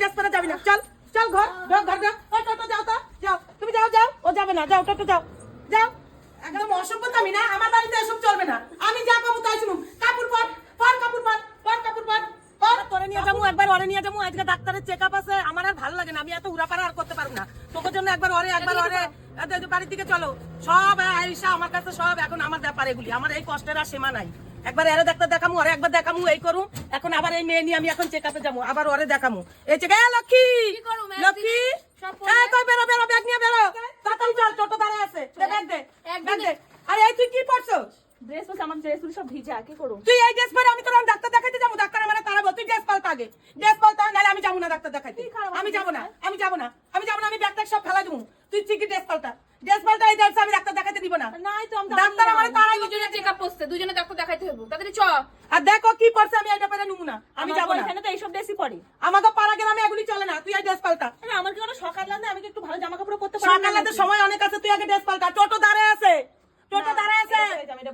Dress পরে যাবি না। চল চল ঘর ঘর ঘর ঘর টোটো যাও তো যাও। তুমি যাও যাও ও যাবে না। যাও টোটো যাও। যাও। একদম অসভ্যতামি না আমার বাড়িতে এসব চলবে না। আমি যা পাবো তাই শুনুন। কাপড় পর পর কাপড় পর পর কাপড় পর তোরে নিয়ে যাব একবার ওরে নিয়ে যাব। আজকে ডাক্তারের চেক আপ আছে আমার আর ভালো লাগে না। আমি এত উড়াপাড়া আর করতে পারব না। তোকে জন্য একবার ওরে একবার ওরে বাড়ির দিকে চলো। সব আইসা আমার কাছে সব এখন আমার ব্যাপার এগুলি। আমার এই কষ্টের আর সীমা নাই। একবার এরে ডাক্তার দেখামু ওরে একবার দেখামু এই করু। এখন আবার এই মেয়ে নিয়ে আমি এখন চেক আপে যাব আবার ওরে দেখামু। এই চেক লক্ষ্মী! কই বেরো বেরো ব্যাগ নিয়ে বেরো। তাড়াতাড়ি চল টোটো দাঁড়ায় আছে। ব্যাগ দে ব্যাগ দে। আরে এই তুই কি ড্রেস পরছে আমার ড্রেস সব ভিজা কি করু? তুই এই ড্রেস পরে আমি তোর ডাক্তার দেখাইতে যাব ডাক্তার আমার তারাবো তুই ড্রেস পাল্টা আগে। ড্রেস পাল্টা আমি যাব না ডাক্তার দেখাইতে। আমি যাব না আমি যাব না। আমি যাব না আমি ব্যাগ সব ফেলা দেবো। তুই ঠিকই ড্রেস পাল্টা ড্রেস পাল্টা এই ড্রেস আমি ডাক্তার দেখাইতে দিব না। নাই তো আমি ডাক্তার আমার তারাই দুজনে চেক আপ করতে দুজনে ডাক্তার দেখাইতে হবে তাড়াতাড়ি চ। আর দেখো কি পড়ছে আমি এটা পরে নেব না আমি যাব না। এখানে তো এইসব ড্রেসই পরি। আমাকে পাড়া গ্রামে এগুলি চলে না তুই এই ড্রেস পাল্টা। আরে আমার কি কোনো সকাল লাগে আমি কি একটু ভালো জামা কাপড় পরতে পারি? সকালে সময় অনেক আছে তুই আগে ড্রেস পাল্টা। টোটো দাঁড়ায় আছে। টোটো দাঁড়ায় আছে।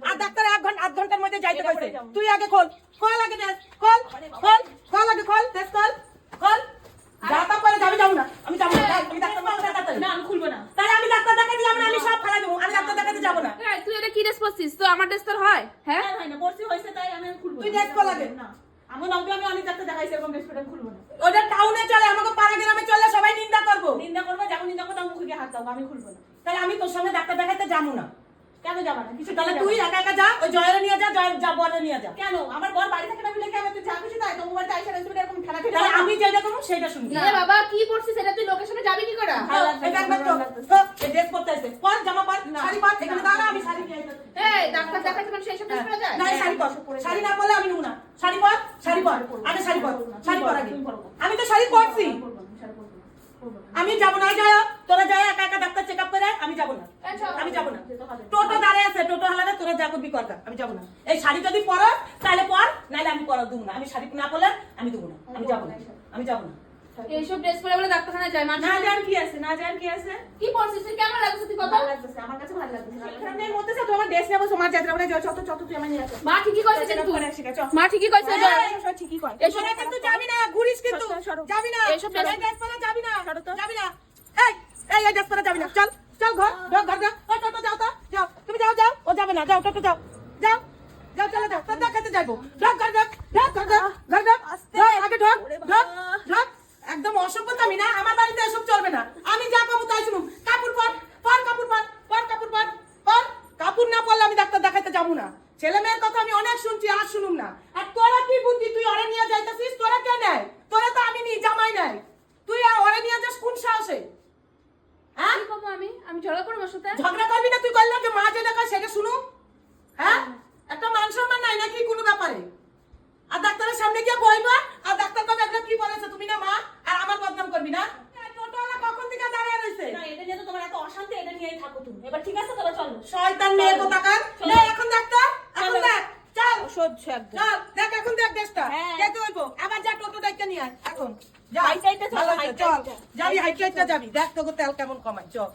আর ডাক্তার এক ঘণ্টা আধ ঘণ্টার মধ্যে যাইতে পারছে তুই আগে খোল। খোল আগে ড্রেস। খোল। খোল খোল আগে খোল ড্রেস খোল খোল যা তা করে যাবি যাব না আমি যাব না আমি ডাক্তার পাল্টা দেখাতে না আমি খুলবো না তাই আমি ডাক্তার দেখাতে যাব না আমি সব ফেলা দেবো আমি ডাক্তার দেখাতে যাব না এই, তুই এটা কি ড্রেস পরছিস তো আমার ড্রেস তোর হয়? হ্যাঁ? হ্যাঁ হয় না। পরছি হয়েছে তাই আমি খুলবো তুই না। ড্রেস আগে। না। আমার নব্বই আমি অনেক ডাক্তার দেখাইছি এরকম ড্রেস পরে খুলবো না। ওটা টাউনে চলে আমাকে পাড়া গ্রামে চলে সবাই নিন্দা করব। নিন্দা করবে যখন নিন্দা করবে মুখে গিয়ে হাত দাও আমি খুলবো না। তাই আমি তোর সঙ্গে ডাক্তার দেখাতে যাব না। কেন যাবা না? কিছু তাহলে তুই একা একা যা ওই জয়ের নিয়ে যা জয়ের যা বরে নিয়ে যা। কেন? আমার বর বাড়ি থেকে না বলে কি আমি তুই যা খুশি তাই? তোমার বাড়িতে আইসা রেস্টুরেন্টে এরকম খেলা খেলে তাহলে আমি যেটা করব সেটা শুনবি এ বাবা কি পরছিস এটা তুই লোকেশনে যাবি কি করে ভালো লাগছে, এটা একবার তো, ভালো লাগছে। তো, এই dress পরতে আসছে। পর, জামা পর, শাড়ি পর, এখানে দাঁড়া, আমি শাড়ি নিয়ে আসব। এই ডাক্তার দেখাইতে ড্রেস পরে যায়? না, শাড়ি পর। শাড়ি না পরলে আমি নেব না। শাড়ি পর, শাড়ি পর। আগে শাড়ি পর, শাড়ি পর আগে। আমি তো শাড়ি পরছি। আমি যাব না যায় তোরা যায় একা একা ডাক্তার চেক আপ করে আমি যাব না। আমি যাব না। টোটো দাঁড়ায় আছে টোটো হালারে তোরা যা করবি করগা আমি যাব না। এই শাড়ি যদি পরো তাহলে পর নাহলে আমি পরা দেবো না। আমি শাড়ি না পরলে আমি দেবো না। আমি যাব না। আমি যাব না। এইসব ড্রেস পরে বলে ডাক্তারখানায় যায় না যার কি আছে? না যার কি আছে? কি পরছিস? কেমন লাগছে? তুই কথা ভালো লাগতেছে আমার মা ঠিকই কইছে কিন্তু। মা ঠিকই কইছে যে সব ঠিকই কয় এসব কিন্তু যাবি না ঘুরিস কিন্তু। যাবি না। পরে যাবি না। যাবি না। এই এই এই পরে যাবি না। চল চল ঘর ঘর ঘর যাও টোটো যাও তো যাও। তুমি যাও যাও। ও যাবে না। যাও টোটো যাও। যাও যাও চলে যাও। তোর দেখাতে যাইবো ঢক ঘর ঢক ঢক ঘর ঢক ঘর ঢক আস্তে। ঢক আগে ঢক ওরে বাবা। ঢক ঢক একদম অসভ্যতামি না আমার বাড়িতে এসব চলবে না আমি যা পাবো তাই শুনুন কাপড় পর পর কাপড় পর পর কাপড় পর পর কাপড় না পরলে আমি ডাক্তার দেখাতে যাব না ছেলে মেয়ের কথা আমি অনেক শুনছি আর শুনুন না। আর তোরা কি বুদ্ধি? তুই ওরে নিয়ে যাইতেছিস? তোরা কে নেয়? তোরা তো আমি নি জামাই নাই তুই আর ওরে নিয়ে যাস কোন সাহসে? হ্যাঁ? কি করব আমি? আমি ঝগড়া করব সাথে? ঝগড়া করবি না তুই করলাম যে মা যেটা কয় সেটা শুনু। হ্যাঁ? একটা মান সম্মান নাই নাকি কোনো ব্যাপারে? আর ডাক্তারের সামনে গিয়ে বইবা আর ডাক্তার কবে একটা কি বলেছে তুমি না মা? আর আমার বদনাম করবি না? এই কখন থেকে দাঁড়িয়ে রয়েছে? না এটা নিয়ে তো তোমার এত অশান্তি এটা নিয়েই থাকো তুমি। এবার ঠিক আছে তবে চলো। শয়তান মেয়ে কোথাকার? চল একদম। দেখ এখন দেখ দেশটা। হ্যাঁ। কে হইব। আবার যা টোটো দায়িত্ব নিয়ে আয়। এখন। যা। হাইট চল। যাবি হাইট যাবি। দেখ তোকে তেল কেমন কমাই চল।